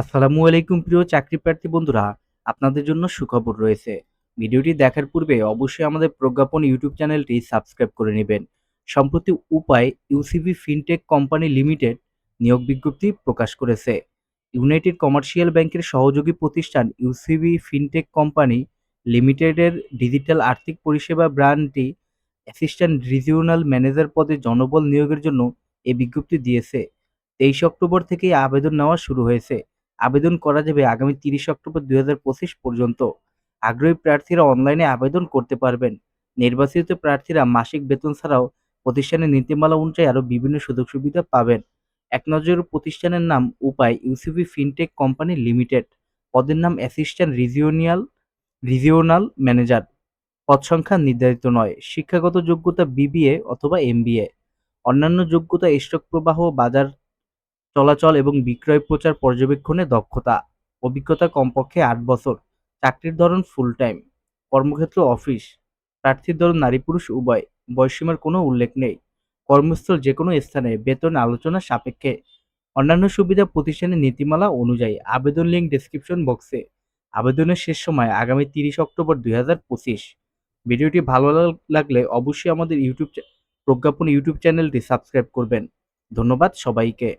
আসসালামু আলাইকুম প্রিয় চাকরি প্রার্থী বন্ধুরা, আপনাদের জন্য সুখবর রয়েছে। ভিডিওটি দেখার পূর্বে অবশ্যই আমাদের প্রজ্ঞাপন ইউটিউব চ্যানেলটি সাবস্ক্রাইব করে নেবেন। সম্প্রতি উপায় ইউসিবি ফিনটেক কোম্পানি লিমিটেড নিয়োগ বিজ্ঞপ্তি প্রকাশ করেছে। ইউনাইটেড কমার্শিয়াল ব্যাংকের সহযোগী প্রতিষ্ঠান ইউসিবি ফিনটেক কোম্পানি লিমিটেডের ডিজিটাল আর্থিক পরিষেবা ব্র্যান্ডটি অ্যাসিস্ট্যান্ট রিজিওনাল ম্যানেজার পদে জনবল নিয়োগের জন্য এই বিজ্ঞপ্তি দিয়েছে। তেইশে অক্টোবর থেকেই আবেদন নেওয়া শুরু হয়েছে। আবেদন করা যাবে আগামী তিরিশ অক্টোবর দুই পর্যন্ত। আগ্রহী প্রার্থীরা অনলাইনে আবেদন করতে পারবেন। নির্বাচিত প্রার্থীরা মাসিক বেতন ছাড়াও প্রতিষ্ঠানের নীতিমালা অনুযায়ী আরও বিভিন্ন সুযোগ সুবিধা পাবেন। এক নজর প্রতিষ্ঠানের নাম উপায় ইউসিবি ফিনটেক কোম্পানি লিমিটেড পদের নাম অ্যাসিস্ট্যান্ট রিজিওনিয়াল রিজিওনাল ম্যানেজার পদ সংখ্যা নির্ধারিত নয়, শিক্ষাগত যোগ্যতা বিবিএ অথবা এমবিএ অন্যান্য যোগ্যতা স্টক প্রবাহ বাজার চলাচল এবং বিক্রয় প্রচার পর্যবেক্ষণে দক্ষতা। অভিজ্ঞতা কমপক্ষে আট বছর। চাকরির ধরন ফুল টাইম কর্মক্ষেত্র অফিস প্রার্থীর ধরন নারী পুরুষ উভয়। বয়সীমার কোনো উল্লেখ নেই। কর্মস্থল যে কোনো স্থানে। বেতন আলোচনা সাপেক্ষে। অন্যান্য সুবিধা প্রতিষ্ঠানের নীতিমালা অনুযায়ী আবেদন লিঙ্ক ডেসক্রিপশন বক্সে আবেদনের শেষ সময় আগামী তিরিশ অক্টোবর দুই হাজার পঁচিশ। ভিডিওটি ভালো লাগলে অবশ্যই আমাদের ইউটিউব প্রজ্ঞাপন ইউটিউব চ্যানেলটি সাবস্ক্রাইব করবেন। ধন্যবাদ সবাইকে।